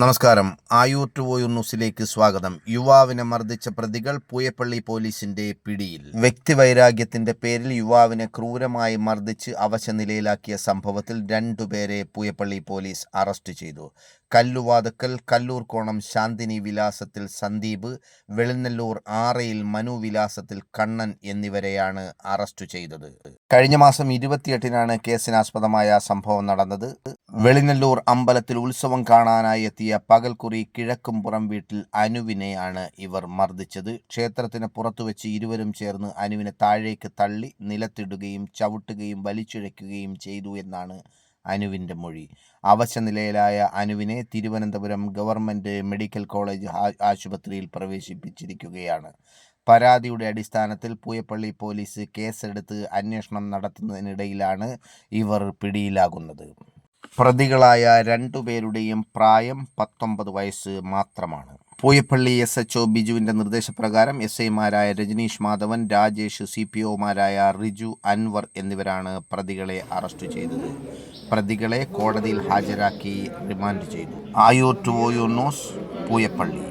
നമസ്കാരം. Ayur to O ന്യൂസിലേക്ക് സ്വാഗതം. യുവാവിനെ മർദ്ദിച്ച പ്രതികൾ പൂയപ്പള്ളി പോലീസിന്റെ പിടിയിൽ. വ്യക്തിവൈരാഗ്യത്തിന്റെ പേരിൽ യുവാവിനെ ക്രൂരമായി മർദ്ദിച്ച് അവശനിലയിലാക്കിയ സംഭവത്തിൽ രണ്ടുപേരെ പൂയപ്പള്ളി പോലീസ് അറസ്റ്റ് ചെയ്തു. കല്ലുവാതുക്കൽ കല്ലൂർക്കോണം ശാന്തിനി വിലാസത്തിൽ സന്ദീപ് വെളിനല്ലൂർ ആറയിൽ മനു വിലാസത്തിൽ കണ്ണൻ എന്നിവരെയാണ് അറസ്റ്റ് ചെയ്തത്. കഴിഞ്ഞ മാസം ഇരുപത്തിയെട്ടിനാണ് കേസിനാസ്പദമായ സംഭവം നടന്നത്. വെളിനല്ലൂർ അമ്പലത്തിൽ ഉത്സവം കാണാനായി എത്തിയ പകൽക്കുറി കിഴക്കുംപുറം വീട്ടിൽ അനുവിനെയാണ് ഇവർ മർദ്ദിച്ചത്. ക്ഷേത്രത്തിന് പുറത്തുവെച്ച് ഇരുവരും ചേർന്ന് അനുവിനെ താഴേക്ക് തള്ളി നിലത്തിടുകയും ചവിട്ടുകയും വലിച്ചിഴയ്ക്കുകയും ചെയ്തു എന്നാണ് അനുവിന്റെ മൊഴി. അവശനിലയിലായ അനുവിനെ തിരുവനന്തപുരം ഗവൺമെന്റ് മെഡിക്കൽ കോളേജ് ആശുപത്രിയിൽ പ്രവേശിപ്പിച്ചിരിക്കുകയാണ്. പരാതിയുടെ അടിസ്ഥാനത്തിൽ പൂയപ്പള്ളി പോലീസ് കേസെടുത്ത് അന്വേഷണം നടത്തുന്നതിനിടയിലാണ് ഇവർ പിടിയിലാകുന്നത്. പ്രതികളായ രണ്ടുപേരുടെയും പ്രായം പത്തൊമ്പത് വയസ്സ് മാത്രമാണ്. പൂയപ്പള്ളി എസ് എച്ച് ഒ ബിജുവിന്റെ നിർദ്ദേശപ്രകാരം എസ് ഐമാരായ രജനീഷ് മാധവൻ രാജേഷ് സി പി ഒമാരായ റിജു അൻവർ എന്നിവരാണ് പ്രതികളെ അറസ്റ്റ് ചെയ്തത്. പ്രതികളെ കോടതിയിൽ ഹാജരാക്കി റിമാൻഡ് ചെയ്തു. Ayoor to Oyoor news Pooyappally.